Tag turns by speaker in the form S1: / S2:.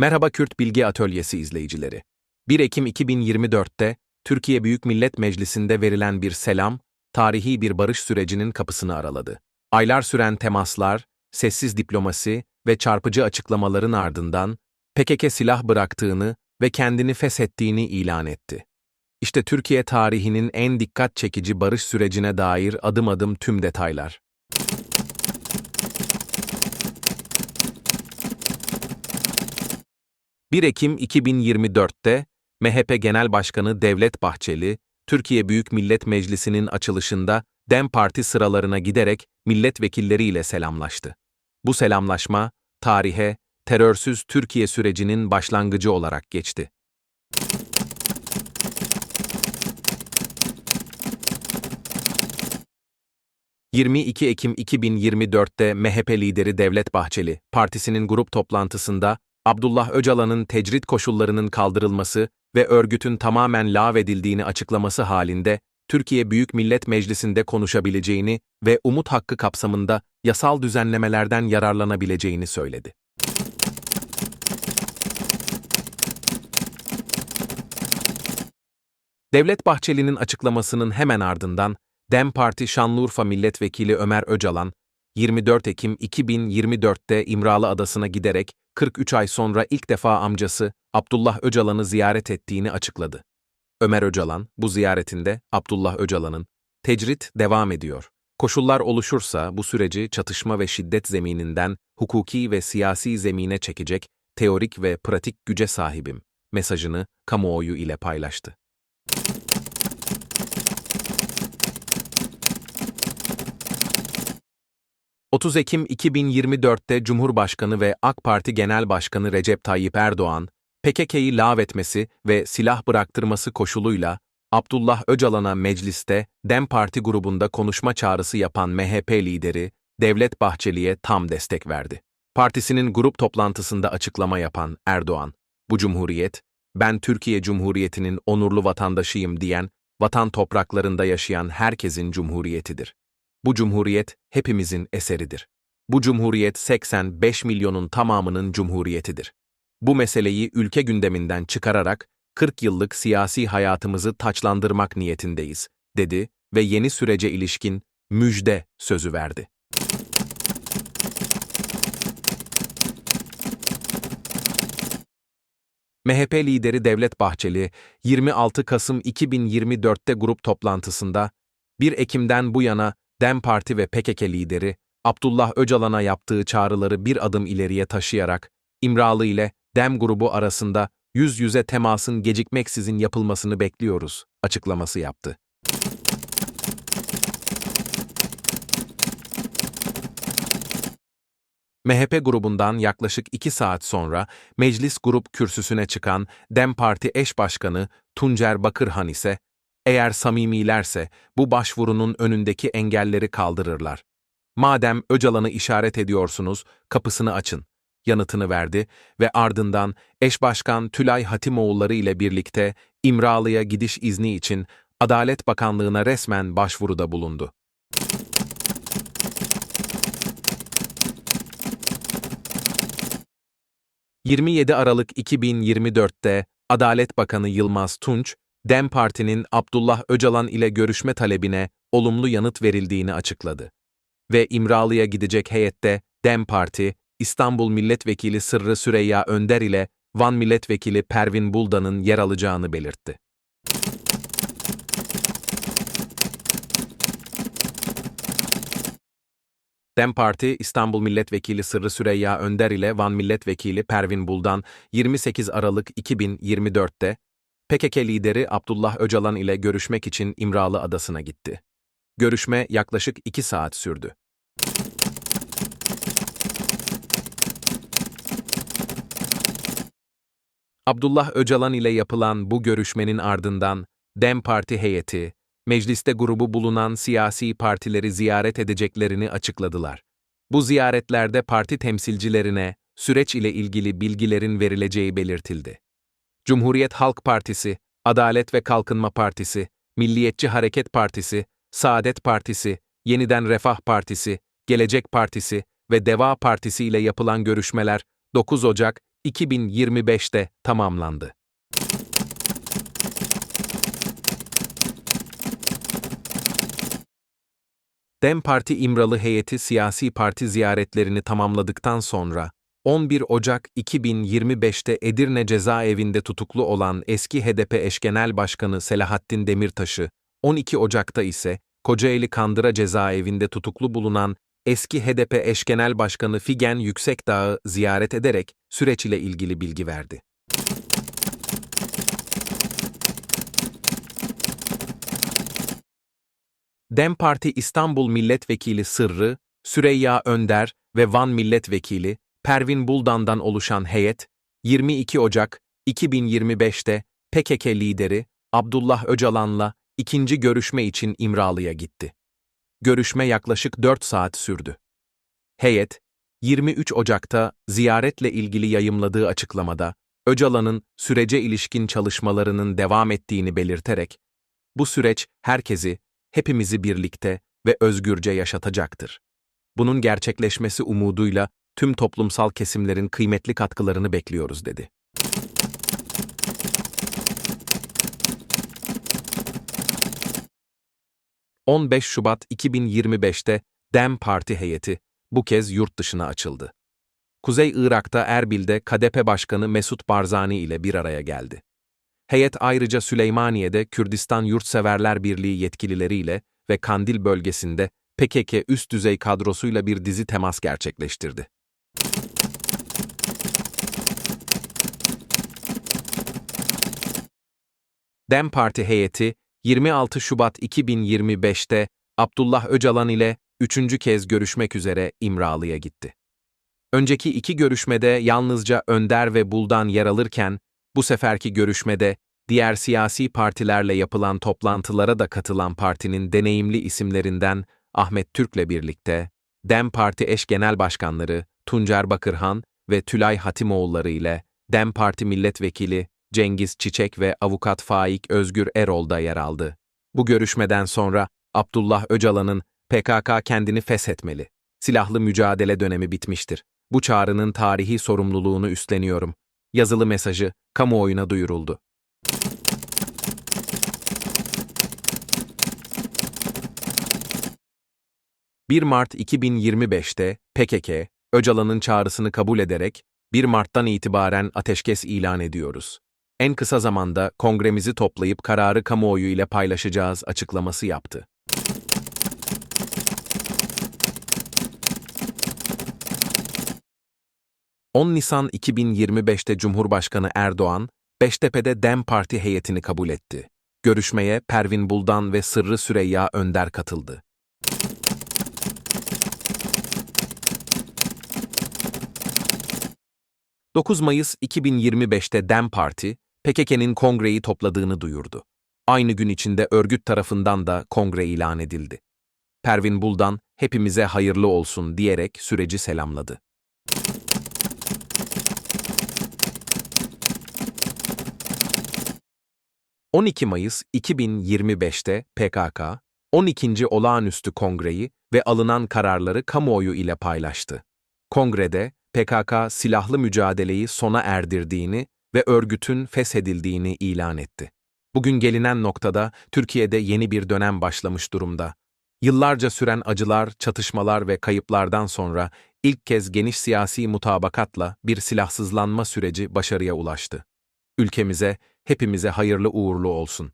S1: Merhaba Kürt Bilgi Atölyesi izleyicileri. 1 Ekim 2024'te Türkiye Büyük Millet Meclisi'nde verilen bir selam, tarihi bir barış sürecinin kapısını araladı. Aylar süren temaslar, sessiz diplomasi ve çarpıcı açıklamaların ardından PKK silah bıraktığını ve kendini feshettiğini ilan etti. İşte Türkiye tarihinin en dikkat çekici barış sürecine dair adım adım tüm detaylar. ...1 Ekim 2024'te MHP Genel Başkanı Devlet Bahçeli, Türkiye Büyük Millet Meclisi'nin açılışında DEM Parti sıralarına giderek milletvekilleriyle selamlaştı. Bu selamlaşma, tarihe, terörsüz Türkiye sürecinin başlangıcı olarak geçti. ...22 Ekim 2024'te MHP lideri Devlet Bahçeli, partisinin grup toplantısında Abdullah Öcalan'ın tecrit koşullarının kaldırılması ve örgütün tamamen lağvedildiğini açıklaması halinde Türkiye Büyük Millet Meclisi'nde konuşabileceğini ve umut hakkı kapsamında yasal düzenlemelerden yararlanabileceğini söyledi. Devlet Bahçeli'nin açıklamasının hemen ardından DEM Parti Şanlıurfa Milletvekili Ömer Öcalan, 24 Ekim 2024'te İmralı Adası'na giderek 43 ay sonra ilk defa amcası Abdullah Öcalan'ı ziyaret ettiğini açıkladı. Ömer Öcalan, bu ziyaretinde Abdullah Öcalan'ın tecrit devam ediyor. Koşullar oluşursa bu süreci çatışma ve şiddet zemininden hukuki ve siyasi zemine çekecek teorik ve pratik güce sahibim mesajını kamuoyu ile paylaştı. ...30 Ekim 2024'te Cumhurbaşkanı ve AK Parti Genel Başkanı Recep Tayyip Erdoğan, PKK'yı lağvetmesi ve silah bıraktırması koşuluyla Abdullah Öcalan'a mecliste DEM Parti grubunda konuşma çağrısı yapan MHP lideri Devlet Bahçeli'ye tam destek verdi. Partisinin grup toplantısında açıklama yapan Erdoğan, bu cumhuriyet, ben Türkiye Cumhuriyeti'nin onurlu vatandaşıyım diyen, vatan topraklarında yaşayan herkesin cumhuriyetidir. Bu cumhuriyet hepimizin eseridir. Bu cumhuriyet 85 milyonun tamamının cumhuriyetidir. Bu meseleyi ülke gündeminden çıkararak 40 yıllık siyasi hayatımızı taçlandırmak niyetindeyiz, dedi ve yeni sürece ilişkin müjde sözü verdi. MHP lideri Devlet Bahçeli, 26 Kasım 2024'te grup toplantısında, 1 Ekim'den bu yana DEM Parti ve PKK lideri Abdullah Öcalan'a yaptığı çağrıları bir adım ileriye taşıyarak, İmralı ile DEM grubu arasında yüz yüze temasın gecikmeksizin yapılmasını bekliyoruz, açıklaması yaptı. MHP grubundan yaklaşık iki saat sonra meclis grup kürsüsüne çıkan DEM Parti eş başkanı Tuncer Bakırhan ise, eğer samimilerse bu başvurunun önündeki engelleri kaldırırlar. Madem Öcalan'ı işaret ediyorsunuz, kapısını açın yanıtını verdi ve ardından eş başkan Tülay Hatimoğulları ile birlikte İmralı'ya gidiş izni için Adalet Bakanlığı'na resmen başvuruda bulundu. ...27 Aralık 2024'te Adalet Bakanı Yılmaz Tunç, DEM Parti'nin Abdullah Öcalan ile görüşme talebine olumlu yanıt verildiğini açıkladı. Ve İmralı'ya gidecek heyette DEM Parti, İstanbul Milletvekili Sırrı Süreyya Önder ile Van Milletvekili Pervin Buldan'ın yer alacağını belirtti. DEM Parti, İstanbul Milletvekili Sırrı Süreyya Önder ile Van Milletvekili Pervin Buldan 28 Aralık 2024'te PKK lideri Abdullah Öcalan ile görüşmek için İmralı Adası'na gitti. Görüşme yaklaşık 2 saat sürdü. Abdullah Öcalan ile yapılan bu görüşmenin ardından DEM Parti heyeti, mecliste grubu bulunan siyasi partileri ziyaret edeceklerini açıkladılar. Bu ziyaretlerde parti temsilcilerine süreç ile ilgili bilgilerin verileceği belirtildi. Cumhuriyet Halk Partisi, Adalet ve Kalkınma Partisi, Milliyetçi Hareket Partisi, Saadet Partisi, Yeniden Refah Partisi, Gelecek Partisi ve Deva Partisi ile yapılan görüşmeler 9 Ocak 2025'te tamamlandı. DEM Parti İmralı heyeti siyasi parti ziyaretlerini tamamladıktan sonra 11 Ocak 2025'te Edirne cezaevinde tutuklu olan eski HDP eş genel başkanı Selahattin Demirtaş'ı, 12 Ocak'ta ise Kocaeli Kandıra cezaevinde tutuklu bulunan eski HDP eş genel başkanı Figen Yüksekdağ'ı ziyaret ederek süreç ile ilgili bilgi verdi. DEM Parti İstanbul Milletvekili Sırrı, Süreyya Önder ve Van Milletvekili Pervin Buldan'dan oluşan heyet, 22 Ocak 2025'te PKK lideri Abdullah Öcalan'la ikinci görüşme için İmralı'ya gitti. Görüşme yaklaşık 4 saat sürdü. Heyet, 23 Ocak'ta ziyaretle ilgili yayımladığı açıklamada, Öcalan'ın sürece ilişkin çalışmalarının devam ettiğini belirterek, bu süreç herkesi, hepimizi birlikte ve özgürce yaşatacaktır. Bunun gerçekleşmesi umuduyla tüm toplumsal kesimlerin kıymetli katkılarını bekliyoruz dedi. ...15 Şubat 2025'te DEM Parti heyeti bu kez yurt dışına açıldı. Kuzey Irak'ta Erbil'de KDP Başkanı Mesut Barzani ile bir araya geldi. Heyet ayrıca Süleymaniye'de Kürdistan Yurtseverler Birliği yetkilileriyle ve Kandil bölgesinde PKK üst düzey kadrosuyla bir dizi temas gerçekleştirdi. DEM Parti heyeti 26 Şubat 2025'te Abdullah Öcalan ile üçüncü kez görüşmek üzere İmralı'ya gitti. Önceki iki görüşmede yalnızca Önder ve Buldan yer alırken, bu seferki görüşmede diğer siyasi partilerle yapılan toplantılara da katılan partinin deneyimli isimlerinden Ahmet Türk'le birlikte, DEM Parti eş genel başkanları Tuncer Bakırhan ve Tülay Hatimoğulları ile DEM Parti milletvekili Cengiz Çiçek ve avukat Faik Özgür Erol da yer aldı. Bu görüşmeden sonra Abdullah Öcalan'ın PKK kendini feshetmeli. Silahlı mücadele dönemi bitmiştir. Bu çağrının tarihi sorumluluğunu üstleniyorum. Yazılı mesajı kamuoyuna duyuruldu. ...1 Mart 2025'te PKK, Öcalan'ın çağrısını kabul ederek 1 Mart'tan itibaren ateşkes ilan ediyoruz. En kısa zamanda kongremizi toplayıp kararı kamuoyu ile paylaşacağız açıklaması yaptı. ...10 Nisan 2025'te Cumhurbaşkanı Erdoğan, Beştepe'de DEM Parti heyetini kabul etti. Görüşmeye Pervin Buldan ve Sırrı Süreyya Önder katıldı. ...9 Mayıs 2025'te DEM Parti, PKK'nin kongreyi topladığını duyurdu. Aynı gün içinde örgüt tarafından da kongre ilan edildi. Pervin Buldan, hepimize hayırlı olsun diyerek süreci selamladı. ...12 Mayıs 2025'te PKK, 12. Olağanüstü Kongreyi ve alınan kararları kamuoyu ile paylaştı. Kongrede, PKK silahlı mücadeleyi sona erdirdiğini ve örgütün feshedildiğini ilan etti. Bugün gelinen noktada Türkiye'de yeni bir dönem başlamış durumda. Yıllarca süren acılar, çatışmalar ve kayıplardan sonra ilk kez geniş siyasi mutabakatla bir silahsızlanma süreci başarıya ulaştı. Ülkemize, hepimize hayırlı uğurlu olsun.